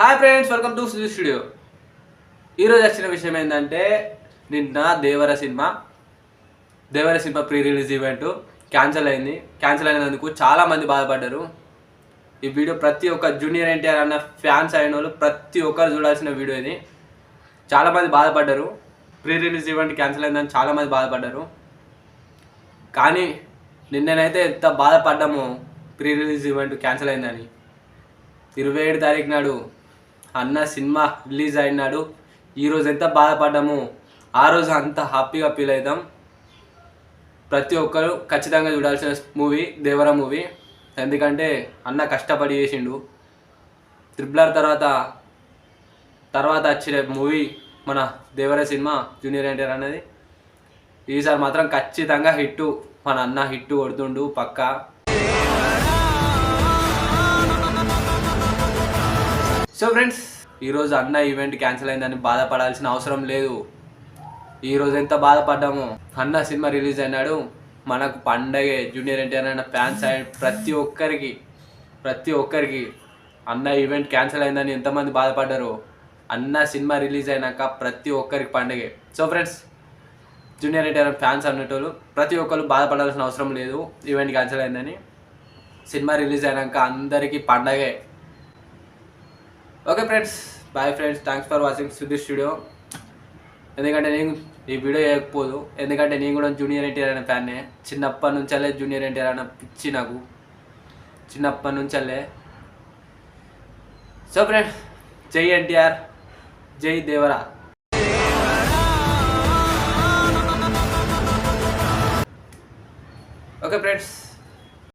Hi friends welcome to Suji studio ఈరోజు వచ్చిన విషయం ఏంటంటే నిన్న Devara cinema Devara cinema pre release event cancel అయింది. క్యాన్సిల్ అయినందుకు చాలామంది బాధపడ్డారు. ఈ వీడియో ప్రతి ఒక్క జూనియర్ ఎన్టీఆర్ అన్న ఫ్యాన్స్ అయిన వాళ్ళు ప్రతి ఒక్కరు చూడాల్సిన వీడియో ఇది. చాలామంది బాధపడ్డారు. ప్రీ రిలీజ్ ఈవెంట్ క్యాన్సిల్ అయిందని చాలామంది బాధపడ్డారు. కానీ నిన్ననైతే ఎంత బాధపడ్డామో ప్రీ రిలీజ్ ఈవెంట్ క్యాన్సిల్ అయిందని. ఇరవై ఏడు తారీఖు నాడు అన్న సినిమా రిలీజ్ అయినాడు. ఈరోజు ఎంత బాధపడ్డాము ఆ రోజు అంత హ్యాపీగా ఫీల్ అవుతాం ప్రతి ఒక్కరు ఖచ్చితంగా చూడాల్సిన మూవీ దేవర మూవీ. ఎందుకంటే అన్న కష్టపడి చేసిండు. త్రిబులర్ తర్వాత తర్వాత వచ్చిన మూవీ మన దేవర సినిమా జూనియర్ ఎన్టీఆర్ అనేది ఈసారి మాత్రం ఖచ్చితంగా హిట్టు మన అన్న హిట్టు కొడుతుండు పక్కా. సో ఫ్రెండ్స్ ఈరోజు అన్న ఈవెంట్ క్యాన్సిల్ అయిందని బాధపడాల్సిన అవసరం లేదు. ఈరోజు ఎంత బాధపడ్డామో? అన్న సినిమా రిలీజ్ అయినాడు. మనకు పండగే జూనియర్ ఎన్టీఆర్ అయిన ఫ్యాన్స్ ప్రతి ఒక్కరికి ప్రతి ఒక్కరికి అన్న ఈవెంట్ క్యాన్సిల్ అయిందని ఎంతమంది బాధపడ్డారో? అన్న సినిమా రిలీజ్ అయినాక ప్రతి ఒక్కరికి పండగే. So friends junior NTR fans అన్నటోళ్ళు ప్రతి ఒక్కరు బాధపడాల్సిన అవసరం లేదు. ఈవెంట్ క్యాన్సిల్ అయిందని. సినిమా రిలీజ్ అయినాక అందరికీ పండగే. Okay friends bye friends thanks for watching Sudheer studio ఎందుకంటే నేను ఈ వీడియో చేయకపోదు. ఎందుకంటే నేను కూడా జూనియర్ ఎన్టీఆర్ అనే ఫ్యాన్నే చిన్నప్పటి నుంచల్లే జూనియర్ ఎన్టీఆర్ అనే పిచ్చి నాకు. చిన్నప్పటి నుంచల్లే. సో ఫ్రెండ్స్ జై ఎన్టీఆర్ జై దేవరా. Okay friends